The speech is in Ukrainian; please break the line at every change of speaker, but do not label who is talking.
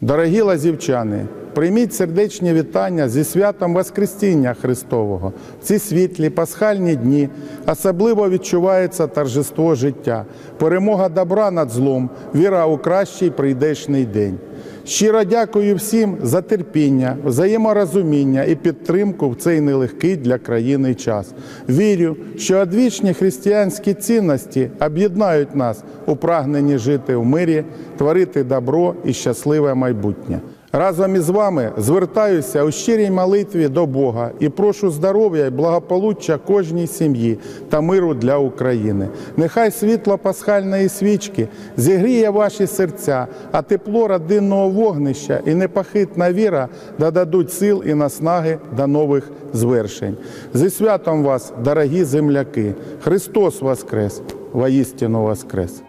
Дорогі лазівчани, прийміть сердечні вітання зі святом Воскресіння Христового. В ці світлі пасхальні дні особливо відчувається торжество життя, перемога добра над злом, віра у кращий прийдешний день. Щиро дякую всім за терпіння, взаєморозуміння і підтримку в цей нелегкий для країни час. Вірю, що одвічні християнські цінності об'єднають нас у прагненні жити в мирі, творити добро і щасливе майбутнє. Разом із вами звертаюся у щирій молитві до Бога і прошу здоров'я і благополуччя кожній сім'ї та миру для України. Нехай світло пасхальної свічки зігріє ваші серця, а тепло родинного вогнища і непохитна віра додадуть сил і наснаги до нових звершень. Зі святом вас, дорогі земляки! Христос Воскрес! Воістину Воскрес!